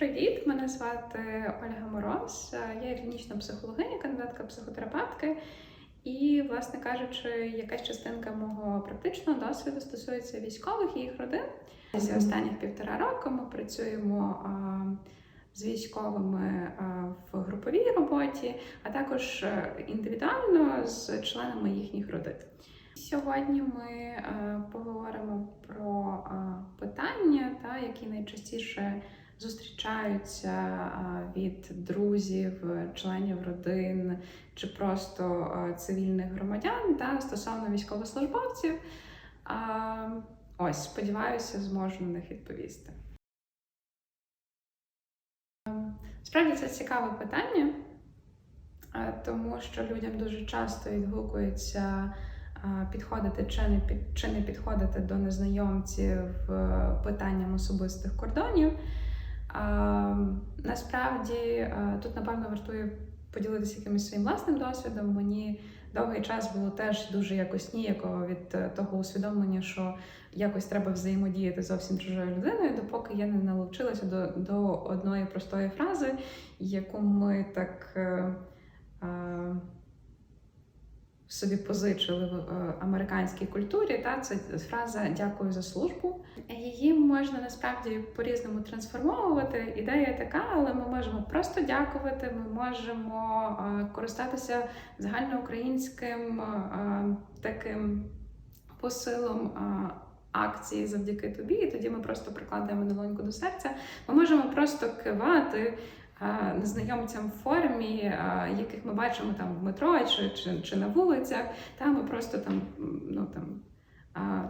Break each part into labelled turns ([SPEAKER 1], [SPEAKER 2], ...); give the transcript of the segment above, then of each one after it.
[SPEAKER 1] Привіт! Мене звати Ольга Мороз. Я клінічна психологиня, кандидатка психотерапевтки. І, власне кажучи, якась частинка мого практичного досвіду стосується військових і їх родин. Зі останніх півтора року ми працюємо з військовими в груповій роботі, а також е, індивідуально з членами їхніх родин. Сьогодні ми е, поговоримо про е, питання, та, які найчастіше зустрічаються від друзів, членів родин чи просто цивільних громадян та, стосовно військовослужбовців. Ось, сподіваюся, зможу на них відповісти. Ем, Справді це цікаве питання, е, тому що людям дуже часто відгукується підходити чи не під чи не підходити до незнайомців е, питанням особистих кордонів. Насправді тут, напевно, вартує поділитися якимось своїм власним досвідом. Мені довгий час було теж дуже якось ніяково від е, того усвідомлення, що якось треба взаємодіяти зовсім чужою людиною, допоки я не налучилася до, до одної простої фрази, яку ми так. е, собі позичили в е, американській культурі. Та це фраза Дякую за службу. Її можна насправді по-різному трансформовувати. Ідея така, але ми можемо просто дякувати. Ми можемо е, користатися загальноукраїнським е, таким посилом. Акції завдяки тобі, і тоді ми просто прикладаємо долоньку до серця. Ми можемо просто кивати незнайомцям в формі, яких ми бачимо там в метро чи, чи, чи на вулицях. Та ми просто там ну там.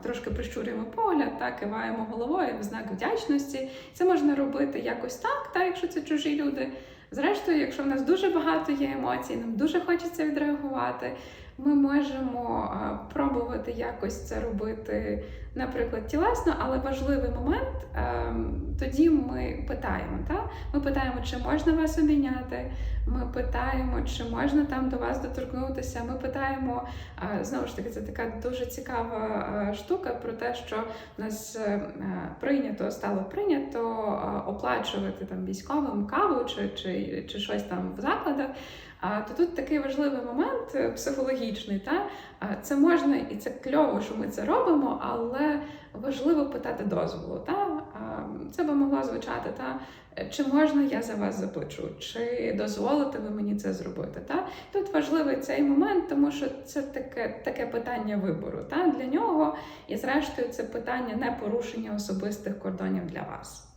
[SPEAKER 1] Трошки прищурюємо погляд, та киваємо головою в знак вдячності. Це можна робити якось так, та якщо це чужі люди. Зрештою, якщо в нас дуже багато є емоцій, нам дуже хочеться відреагувати. Ми можемо пробувати якось це робити, наприклад, тілесно, але важливий момент ем, тоді ми питаємо. Та? Ми питаємо, чи можна вас обійняти. Ми питаємо, чи можна там до вас доторкнутися. Ми питаємо знову ж таки, це така дуже цікава штука про те, що в нас е, прийнято стало прийнято оплачувати там військовим каву чи, чи, чи щось там в закладах. А то тут такий важливий момент е, психологічний. Та? Це можна і це кльово, що ми це робимо, але важливо питати дозволу. Та? Це би могло звучати, та? чи можна я за вас заплачу, чи дозволите ви мені це зробити. Та? Тут важливий цей момент, тому що це таке, таке питання вибору. Та? Для нього і, зрештою, це питання не порушення особистих кордонів для вас.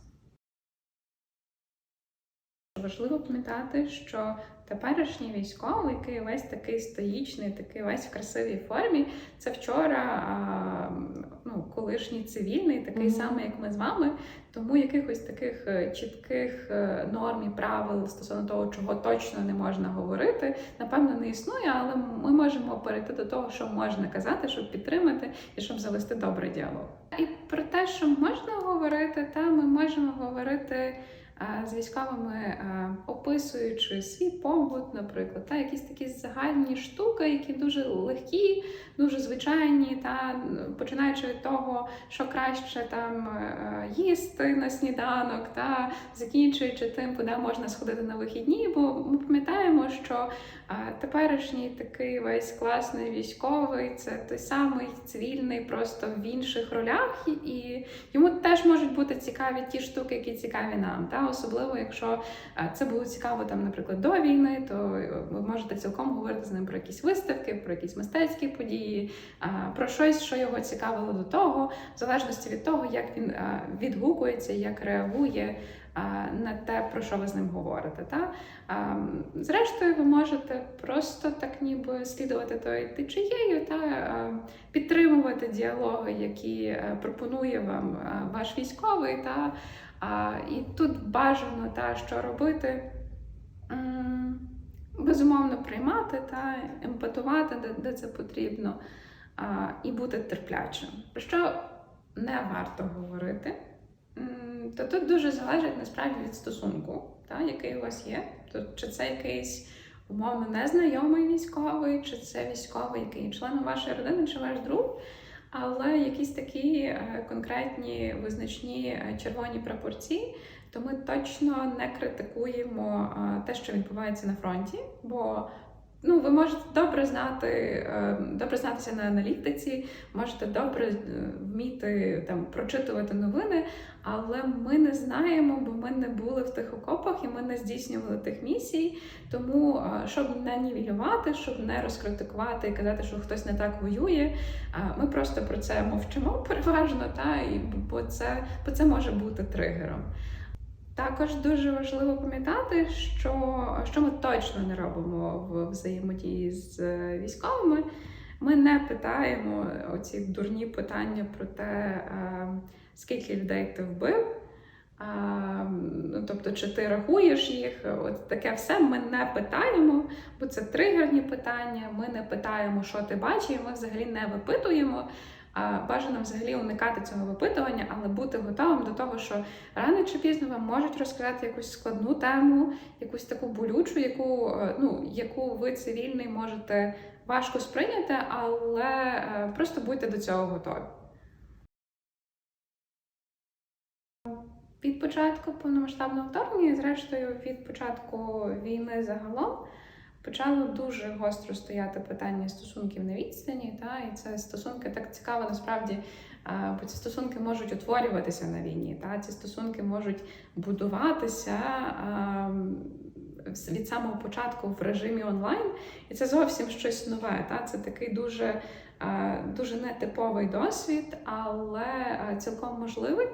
[SPEAKER 1] Важливо пам'ятати, що теперішній військовий, який весь такий стоїчний, такий весь в красивій формі, це вчора а, ну, колишній цивільний, такий
[SPEAKER 2] Мгм.
[SPEAKER 1] самий, як ми з вами. Тому якихось таких е, чітких е, норм і правил стосовно того, чого точно не можна говорити, напевно, не існує, але ми можемо перейти до того, що можна казати, щоб підтримати і щоб завести добрий діалог. І про те, що можна говорити, та ми можемо говорити з військовими, описуючи свій побут, наприклад, та якісь такі загальні штуки, які дуже легкі, дуже звичайні, та починаючи від того, що краще там е, їсти на сніданок, та закінчуючи тим, куди можна сходити на вихідні, бо ми пам'ятаємо, що теперішній такий весь класний військовий це той самий цивільний, просто в інших ролях, і йому теж можуть бути цікаві ті штуки, які цікаві нам. Та особливо, якщо це було цікаво там, наприклад, до війни, то е, ви можете цілком говорити з ним про якісь виставки, про якісь мистецькі події, про щось, що його цікавило до того, в залежності від того, як він відгукується, як реагує на те, про що ви з ним говорите. Та? Зрештою, ви можете просто так ніби слідувати тою течією та підтримувати діалоги, які е, пропонує вам е, ваш військовий. Та? І тут бажано та, що робити. Безумовно, приймати та емпатувати, де, де це потрібно, а, і бути терплячим. Про що не варто говорити, то тут дуже залежить насправді від стосунку, та, який у вас є. То, чи це якийсь умовно незнайомий військовий, чи це військовий, який член вашої родини, чи ваш друг. Але якісь такі е, конкретні визначні е, червоні прапорці, то ми точно не критикуємо те, що відбувається на фронті, бо Ну, ви можете добре знати, е, добре знатися на аналітиці, можете добре е, вміти там прочитувати новини, але ми не знаємо, бо ми не були в тих окопах і ми не здійснювали тих місій. Тому е, щоб не нівелювати, щоб не розкритикувати і казати, що хтось не так воює. Ми просто про це мовчимо переважно, та і бо це, бо це може бути тригером. Також дуже важливо пам'ятати, що що ми точно не робимо в взаємодії з е, військовими. Ми не питаємо оці дурні питання про те, е, скільки людей ти вбив. Ну, Тобто, чи ти рахуєш їх? От таке все ми не питаємо, бо це тригерні питання. Ми не питаємо, що ти бачиш, ми взагалі не випитуємо. Бажано взагалі уникати цього випитування, але бути готовим до того, що рано чи пізно вам можуть розказати якусь складну тему, якусь таку болючу, яку е, ну, яку ви цивільний можете важко сприйняти, але е, просто будьте до цього готові. Від початку повномасштабного вторгнення, зрештою, від початку війни загалом почало дуже гостро стояти питання стосунків на відстані. Та, І це стосунки так цікаво, насправді, бо ці стосунки можуть утворюватися на війні. Та, Ці стосунки можуть будуватися. Від самого початку в режимі онлайн, і це зовсім щось нове. Та? Це такий дуже дуже нетиповий досвід, але цілком можливий.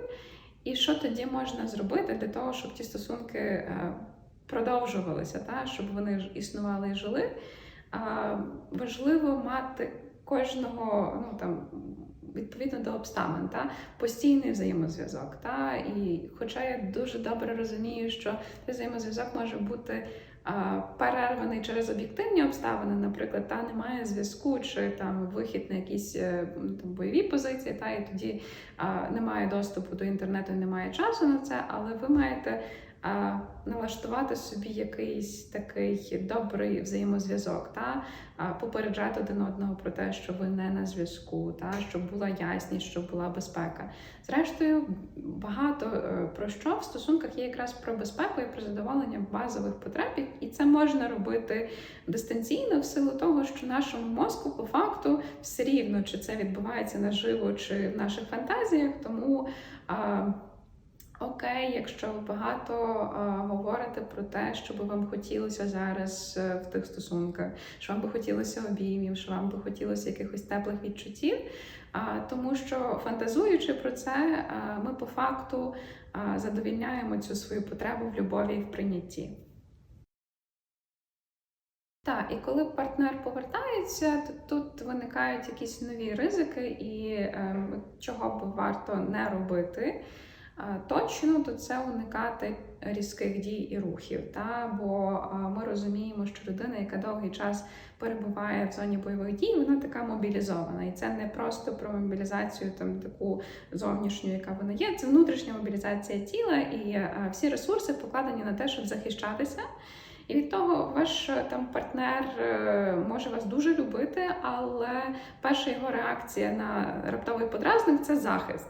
[SPEAKER 1] І що тоді можна зробити для того, щоб ті стосунки продовжувалися, та, щоб вони існували і жили. А, Важливо мати кожного, ну там. Відповідно до обставин, та постійний взаємозв'язок. Та І хоча я дуже добре розумію, що цей взаємозв'язок може бути перерваний через об'єктивні обставини, наприклад, та немає зв'язку, чи там вихід на якісь е, там, бойові позиції, та і тоді а, немає доступу до інтернету, немає часу на це, але ви маєте а, налаштувати собі якийсь такий добрий взаємозв'язок, та а, попереджати один одного про те, що ви не на зв'язку, та щоб була ясність, щоб була безпека. Зрештою, багато е, про що в стосунках є якраз про безпеку і про задоволення базових потреб, і це можна робити дистанційно в силу того, що нашому мозку по факту все рівно, чи це відбувається наживо, чи в наших фантазіях, тому. А, Окей, якщо ви багато а, говорите про те, що би вам хотілося зараз е, в тих стосунках, що вам би хотілося обіймів, що вам би хотілося якихось теплих відчуттів. А, тому що фантазуючи про це, а, ми по факту а, задовільняємо цю свою потребу в любові і в прийнятті. Так, і коли партнер повертається, то тут виникають якісь нові ризики, і е, чого би варто не робити точно, то це уникати різких дій і рухів. Та? Бо ми розуміємо, що людина, яка довгий час перебуває в зоні бойових дій, вона така мобілізована. І це не просто про мобілізацію там таку зовнішню, яка вона є, це внутрішня мобілізація тіла, і всі ресурси покладені на те, щоб захищатися. І від того ваш там партнер е, може вас дуже любити, але перша його реакція на раптовий подразник це захист.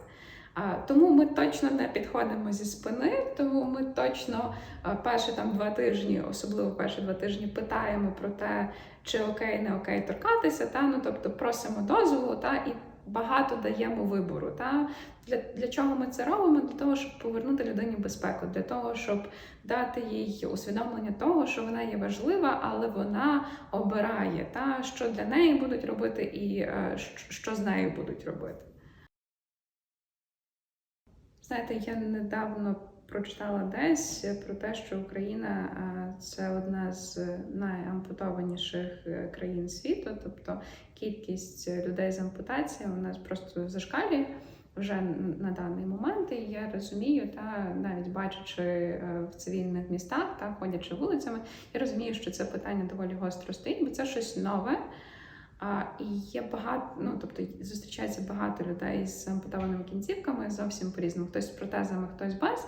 [SPEAKER 1] Тому ми точно не підходимо зі спини, тому ми точно перші там два тижні, особливо перші два тижні, питаємо про те, чи окей, не окей торкатися, та ну тобто просимо дозволу, та і багато даємо вибору. Та для, для чого ми це робимо? Для того, щоб повернути людині безпеку, для того, щоб дати їй усвідомлення того, що вона є важлива, але вона обирає, та що для неї будуть робити, і е, що з нею будуть робити. Знаєте, я недавно прочитала десь про те, що Україна це одна з найампутованіших е, країн світу, тобто кількість людей з ампутацією у нас просто зашкалює вже на даний момент. І я розумію, та навіть бачачи е, в цивільних містах, та ходячи вулицями, я розумію, що це питання доволі гостро стоїть, бо це щось нове. І є багато, ну тобто зустрічається багато людей з ампутованими кінцівками, зовсім по-різному. Хтось з протезами, хтось без.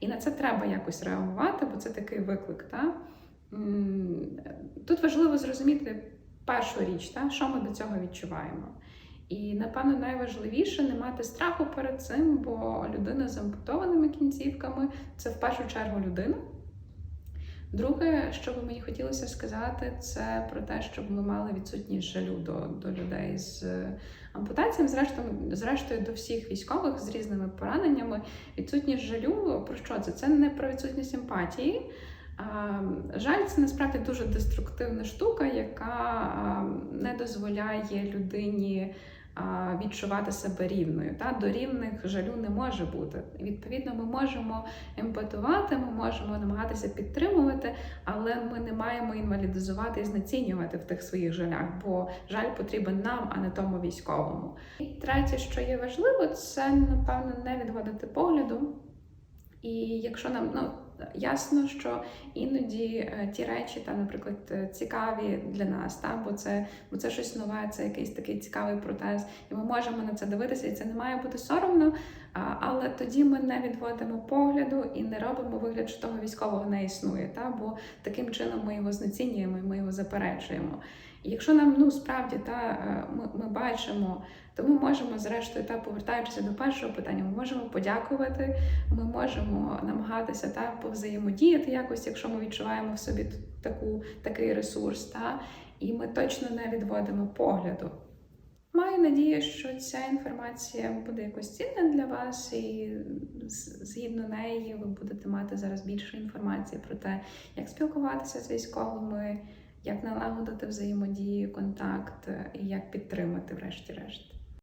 [SPEAKER 1] І на це треба якось реагувати, бо це такий виклик. Та? Тут важливо зрозуміти першу річ, та, що ми до цього відчуваємо. І напевно найважливіше не мати страху перед цим, бо людина з ампутованими кінцівками це в першу чергу людина. Друге, що би мені хотілося сказати, це про те, щоб ми мали відсутність жалю до, до людей з ампутаціями, зрештою, зрештою до всіх військових з різними пораненнями. Відсутність жалю про що це? Це не про відсутність емпатії. Жаль, це насправді дуже деструктивна штука, яка не дозволяє людині відчувати себе рівною. Та? До рівних жалю не може бути. Відповідно, ми можемо емпатувати, ми можемо намагатися підтримувати, але ми не маємо інвалідизувати і знецінювати в тих своїх жалях, бо жаль потрібен нам, а не тому військовому. І третє, що є важливо, це напевно не відводити погляду. І якщо нам ну ясно, що іноді е, ті речі, там, наприклад, е, цікаві для нас, та бо це бо це щось нове, це якийсь такий цікавий протез, і ми можемо на це дивитися, і це не має бути соромно. Але тоді ми не відводимо погляду і не робимо вигляд, що того військового не існує, та бо таким чином ми його знецінюємо і ми його заперечуємо. І якщо нам ну справді та е, ми, ми бачимо, то ми можемо, зрештою, та повертаючися до першого питання, ми можемо подякувати, ми можемо намагатися та повзаємодіяти якось, якщо ми відчуваємо в собі таку такий ресурс, та і ми точно не відводимо погляду. Маю надію, що ця інформація буде якось цінна для вас, і згідно неї ви будете мати зараз більше інформації про те, як спілкуватися з військовими, як налагодити взаємодію, контакт і як підтримати, врешті-решт.